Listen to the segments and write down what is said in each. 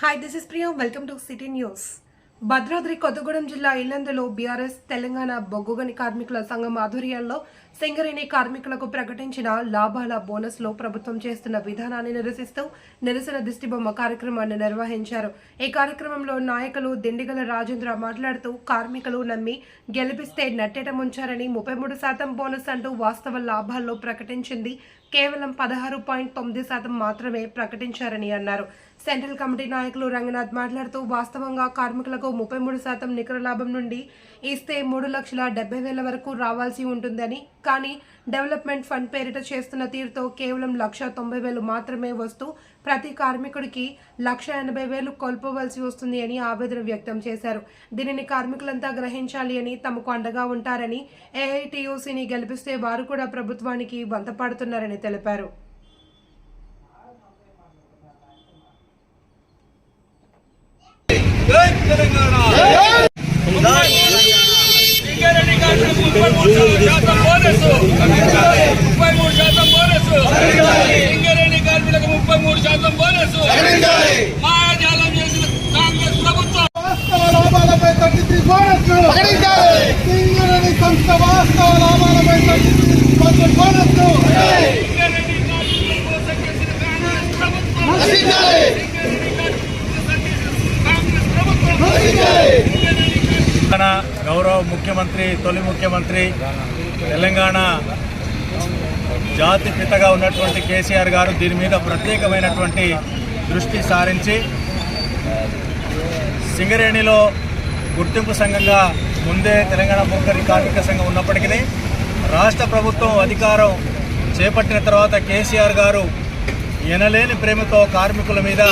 Hi this is Priya welcome to city news Bhadradri Kothagudem జిల్లా ఇల్లందులో BRS Telangana బొగ్గుగని కార్మికుల సంఘం ఆధ్వర్యంలో సింగరేణి కార్మికులకు ప్రకటించిన లాభాల బోనస్లో ప్రభుత్వం చేస్తున్న విధానాన్ని నిరసిస్తూ నిరసన దిష్టిబొమ్మ కార్యక్రమాన్ని నిర్వహించారు. ఈ కార్యక్రమంలో నాయకులు దిండిగల రాజేంద్ర మాట్లాడుతూ కార్మికులు నమ్మి గెలిపిస్తే నట్టేట ముంచారని ముప్పై మూడు శాతం బోనస్ అంటూ వాస్తవ లాభాల్లో ప్రకటించింది. కేవలం పదహారు పాయింట్ తొమ్మిది శాతం మాత్రమే ప్రకటించారని అన్నారు. సెంట్రల్ కమిటీ నాయకులు రంగనాథ్ మాట్లాడుతూ వాస్తవంగా కార్మికులకు ముప్పై మూడు శాతం నికర లాభం నుండి ఇస్తే మూడు లక్షల డెబ్బై వేల వరకు రావాల్సి ఉంటుందని కానీ డెవలప్మెంట్ ఫండ్ పేరిట చేస్తున్న తీరుతో కేవలం లక్ష తొంభై వేలు మాత్రమే వస్తూ ప్రతి కార్మికుడికి లక్ష ఎనభై వేలు కోల్పోవలసి వస్తుంది అని ఆవేదన వ్యక్తం చేశారు. దీనిని కార్మికులంతా గ్రహించాలి అని తమకు అండగా ఉంటారని ఏఐటియూసీని గెలిపిస్తే వారు కూడా ప్రభుత్వానికి వంతపాడుతున్నారని తెలిపారు జై తెలంగాణ సింగరేణి కార్మికులకు ముప్పై మూడు శాతం బోనస్ ముప్పై మూడు శాతం బోనస్ సింగరేణి కార్మికులకు ముప్పై మూడు శాతం బోనస్ మాయాజాలం చేసిన కాంగ్రెస్ ప్రభుత్వం వాస్తవ లాభాలపై థర్టీ త్రీ బోనస్ సింగరేణి సంస్థ వాస్తవ లాభాలపై thirty three percent bonus Singareni కార్మికుల కోసం చేసిన కాంగ్రెస్ ప్రభుత్వం సింగరేణి కార్మికులకు కాంగ్రెస్ ప్రభుత్వం తెలంగాణ గౌరవ ముఖ్యమంత్రి తొలి ముఖ్యమంత్రి తెలంగాణ జాతి పితగా ఉన్నటువంటి కేసీఆర్ గారు దీని మీద ప్రత్యేకమైనటువంటి దృష్టి సారించి సింగరేణిలో గుర్తింపు సంఘంగా ముందే తెలంగాణ బొక్కరి కార్మిక సంఘం ఉన్నప్పటికీ రాష్ట్ర ప్రభుత్వం అధికారం చేపట్టిన తర్వాత కేసీఆర్ గారు ఎనలేని ప్రేమతో కార్మికుల మీద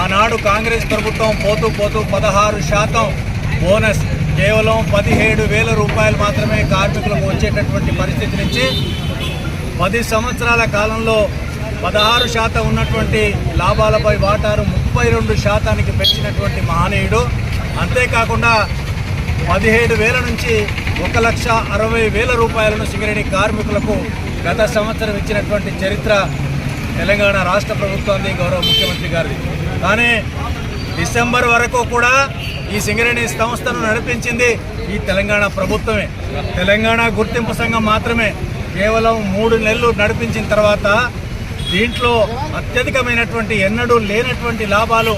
ఆనాడు కాంగ్రెస్ ప్రభుత్వం పోతూ పోతూ పదహారు శాతం బోనస్ కేవలం పదిహేడు వేల రూపాయలు మాత్రమే కార్మికులకు వచ్చేటటువంటి పరిస్థితి నుంచి పది సంవత్సరాల కాలంలో పదహారు శాతం ఉన్నటువంటి లాభాలపై వాటారు ముప్పై రెండు శాతానికి పెంచినటువంటి మహనీయుడు. అంతేకాకుండా పదిహేడు వేల నుంచి ఒక లక్ష అరవై వేల రూపాయలను సింగరేణి కార్మికులకు గత సంవత్సరం ఇచ్చినటువంటి చరిత్ర తెలంగాణ రాష్ట్ర ప్రభుత్వాన్ని గౌరవ ముఖ్యమంత్రి గారిది. కానీ డిసెంబర్ వరకు కూడా ఈ సింగరేణి సంస్థను నడిపించింది ఈ తెలంగాణ ప్రభుత్వమే. తెలంగాణ గుర్తింపు సంఘం మాత్రమే. కేవలం మూడు నెలలు నడిపించిన తర్వాత దీంట్లో అత్యధికమైనటువంటి ఎన్నడూ లేనటువంటి లాభాలు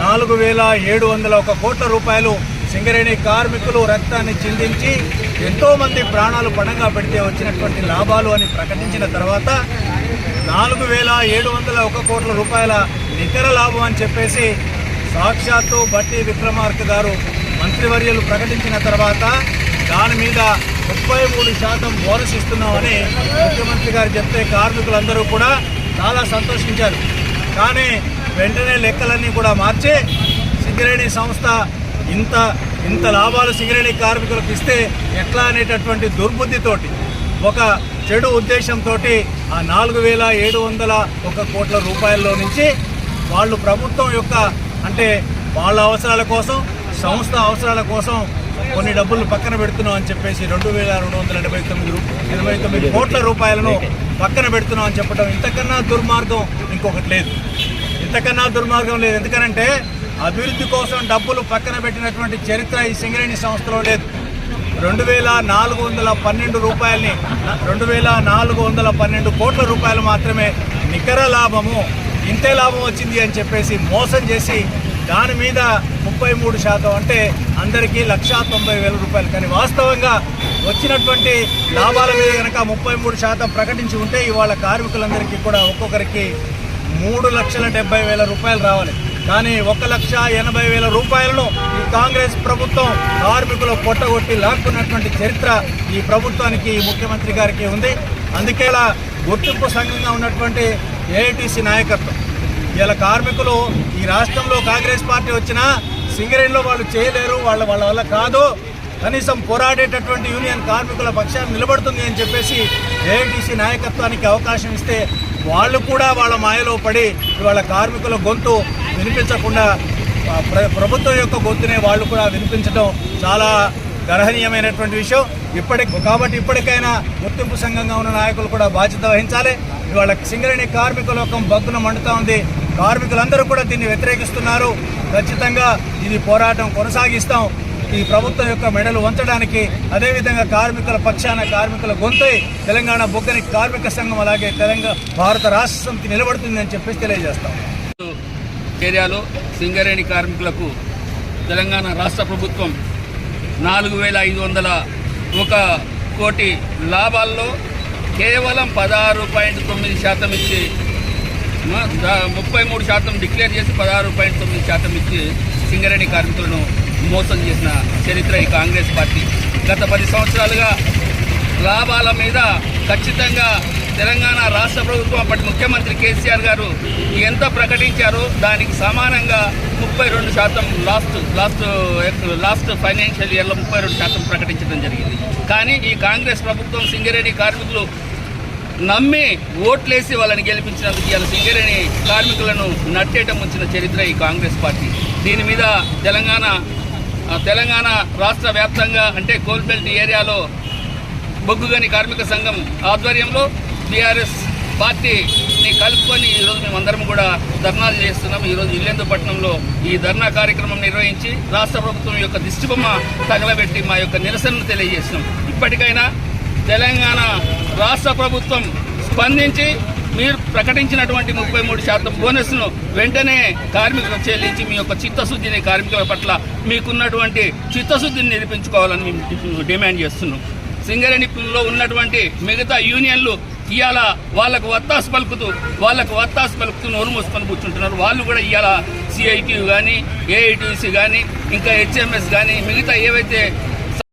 నాలుగు వేల ఏడు వందల ఒక కోట్ల రూపాయలు సింగరేణి కార్మికులు రక్తాన్ని చిందించి ఎంతోమంది ప్రాణాలు పణంగా పెడితే వచ్చినటువంటి లాభాలు అని ప్రకటించిన తర్వాత నాలుగు వేల ఏడు వందల ఒక కోట్ల రూపాయల నికర లాభం అని చెప్పేసి సాక్షాత్తు బట్టి విక్రమార్క గారు మంత్రివర్యులు ప్రకటించిన తర్వాత దాని మీద ముప్పై మూడు శాతం బోనస్ ఇస్తున్నామని ముఖ్యమంత్రి గారు చెప్తే కార్మికులందరూ కూడా చాలా సంతోషించారు. కానీ వెంటనే లెక్కలన్నీ కూడా మార్చి సింగరేణి సంస్థ ఇంత ఇంత లాభాలు సింగరేణి కార్మికులకు ఇస్తే ఎట్లా అనేటటువంటి దుర్బుద్ధితోటి ఒక చెడు ఉద్దేశంతో ఆ నాలుగు వేల ఏడు వందల ఒక కోట్ల రూపాయల్లో నుంచి వాళ్ళు ప్రభుత్వం యొక్క అంటే వాళ్ళ అవసరాల కోసం సంస్థ అవసరాల కోసం కొన్ని డబ్బులు పక్కన పెడుతున్నాం అని చెప్పేసి రెండు వేల రెండు వందల ఎనభై తొమ్మిది ఎనభై తొమ్మిది కోట్ల రూపాయలను పక్కన పెడుతున్నాం అని చెప్పడం ఇంతకన్నా దుర్మార్గం ఇంకొకటి లేదు. ఇంతకన్నా దుర్మార్గం లేదు. ఎందుకనంటే అభివృద్ధి కోసం డబ్బులు పక్కన పెట్టినటువంటి చరిత్ర ఈ సింగరేణి సంస్థలో లేదు. రెండు వేల నాలుగు వందల పన్నెండు రూపాయలని రెండు వేల నాలుగు వందల పన్నెండు కోట్ల రూపాయలు మాత్రమే నికర లాభము ఇంతే లాభం వచ్చింది అని చెప్పేసి మోసం చేసి దాని మీద ముప్పై మూడు శాతం అంటే అందరికీ లక్షా తొంభై వేల రూపాయలు. కానీ వాస్తవంగా వచ్చినటువంటి లాభాల మీద కనుక ముప్పై మూడు శాతం ప్రకటించి ఉంటే ఇవాళ కార్మికులందరికీ కూడా ఒక్కొక్కరికి మూడు లక్షల డెబ్బై వేల రూపాయలు రావాలి. కానీ ఒక లక్ష ఎనభై వేల రూపాయలను ఈ కాంగ్రెస్ ప్రభుత్వం కార్మికులు పొట్టగొట్టి లాక్కున్నటువంటి చరిత్ర ఈ ప్రభుత్వానికి ఈ ముఖ్యమంత్రి గారికి ఉంది. అందుకేలా గుర్తింపు సంఘంగా ఉన్నటువంటి ఏఐటీసీ నాయకత్వం. ఇలా కార్మికులు ఈ రాష్ట్రంలో కాంగ్రెస్ పార్టీ వచ్చినా సింగరేణిలో వాళ్ళు చేయలేరు వాళ్ళ వాళ్ళ వల్ల కాదు. కనీసం పోరాడేటటువంటి యూనియన్ కార్మికుల పక్షాన్ని నిలబడుతుంది అని చెప్పేసి ఏఐటీసీ నాయకత్వానికి అవకాశం ఇస్తే వాళ్ళు కూడా వాళ్ళ మాయలో పడి వాళ్ళ కార్మికుల గొంతు వినిపించకుండా ప్ర ప్రభుత్వం యొక్క గొంతునే వాళ్ళు కూడా వినిపించడం చాలా గర్హనీయమైనటువంటి విషయం. ఇప్పటికి కాబట్టి ఇప్పటికైనా గుర్తింపు సంఘంగా ఉన్న నాయకులు కూడా బాధ్యత వహించాలి. ఇవాళ సింగరేణి కార్మిక లోకం బగ్గున మండుతా ఉంది. కార్మికులందరూ కూడా దీన్ని వ్యతిరేకిస్తున్నారు. ఖచ్చితంగా ఇది పోరాటం కొనసాగిస్తాం. ఈ ప్రభుత్వం యొక్క మెడలు వంచడానికి అదేవిధంగా కార్మికుల పక్షాన కార్మికుల గొంతై తెలంగాణ బొగ్గని కార్మిక సంఘం అలాగే తెలంగాణ భారత రాష్ట్ర సమితి నిలబడుతుందని చెప్పేసి తెలియజేస్తాం. ఏరియాలో సింగరేణి కార్మికులకు తెలంగాణ రాష్ట్ర ప్రభుత్వం నాలుగు వేల ఐదు వందల ఒక కోటి లాభాల్లో కేవలం పదహారు పాయింట్ తొమ్మిది శాతం ఇచ్చి ముప్పై మూడు శాతం డిక్లేర్ చేసి పదహారు పాయింట్ తొమ్మిది శాతం ఇచ్చి సింగరేణి కార్మికులను మోసం చేసిన చరిత్ర ఈ కాంగ్రెస్ పార్టీ. గత పది సంవత్సరాలుగా లాభాల మీద ఖచ్చితంగా తెలంగాణ రాష్ట్ర ప్రభుత్వం అప్పటి ముఖ్యమంత్రి కేసీఆర్ గారు ఎంత ప్రకటించారో దానికి సమానంగా ముప్పై రెండు శాతం లాస్ట్ లాస్ట్ లాస్ట్ ఫైనాన్షియల్ ఇయర్లో ముప్పై రెండు శాతం ప్రకటించడం జరిగింది. కానీ ఈ కాంగ్రెస్ ప్రభుత్వం సింగరేణి కార్మికులు నమ్మి ఓట్లేసి వాళ్ళని గెలిపించినందుకు ఇవాళ సింగరేణి కార్మికులను నట్టేట ముంచిన చరిత్ర ఈ కాంగ్రెస్ పార్టీ. దీని మీద తెలంగాణ తెలంగాణ రాష్ట్ర వ్యాప్తంగా అంటే కోల్బెల్ట్ ఏరియాలో బొగ్గుగని కార్మిక సంఘం ఆధ్వర్యంలో బీఆర్ఎస్ పార్టీని కలుపుకొని ఈరోజు మేమందరం కూడా ధర్నాలు చేస్తున్నాం. ఈరోజు ఇల్లెందుపట్నంలో ఈ ధర్నా కార్యక్రమం నిర్వహించి రాష్ట్ర ప్రభుత్వం యొక్క దిష్టిబొమ్మ తగలబెట్టి మా యొక్క నిరసనను తెలియజేస్తున్నాం. ఇప్పటికైనా తెలంగాణ రాష్ట్ర ప్రభుత్వం స్పందించి మీరు ప్రకటించినటువంటి ముప్పై మూడు శాతం బోనస్ను వెంటనే కార్మికులకు చెల్లించి మీ యొక్క చిత్తశుద్ధిని కార్మికుల పట్ల మీకున్నటువంటి చిత్తశుద్ధిని నిరూపించుకోవాలని మేము డిమాండ్ చేస్తున్నాం. సింగరేణిలో ఉన్నటువంటి మిగతా యూనియన్లు ఇవాళ వాళ్ళకు వత్తాసు పలుకుతూ వాళ్ళకు వత్తాసు పలుకుతూ నోరు మూసుకొని కూర్చుంటున్నారు. వాళ్ళు కూడా ఇవాళ సిఐటి కానీ ఏఐటీసీ కానీ ఇంకా హెచ్ఎంఎస్ కానీ మిగతా ఏవైతే